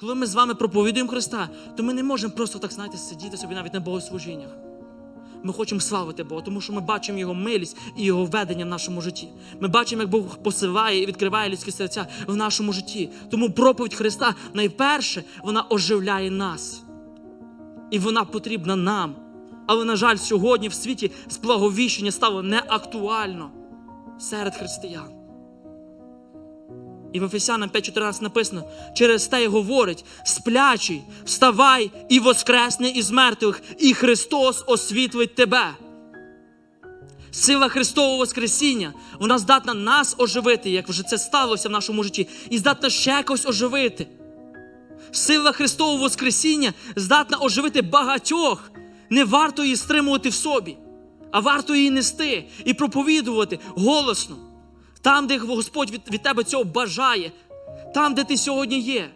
Коли ми з вами проповідуємо Христа, то ми не можемо просто так, знаєте, сидіти собі навіть на богослужіннях. Ми хочемо славити Бога, тому що ми бачимо Його милість і Його ведення в нашому житті. Ми бачимо, як Бог посиває і відкриває людські серця в нашому житті. Тому проповідь Христа найперше вона оживляє нас. І вона потрібна нам. Але, на жаль, сьогодні в світі сплаговіщення стало неактуально серед християн. І в Ефесянам 5.14 написано: через те й говорить: сплячий, вставай і воскресни із мертвих, і Христос освітлить тебе. Сила Христового Воскресіння, вона здатна нас оживити, як вже це сталося в нашому житті, і здатна ще когось оживити. Сила Христового Воскресіння здатна оживити багатьох. Не варто її стримувати в собі, а варто її нести і проповідувати голосно. Там, де Господь від, від тебе цього бажає, там, де ти сьогодні є.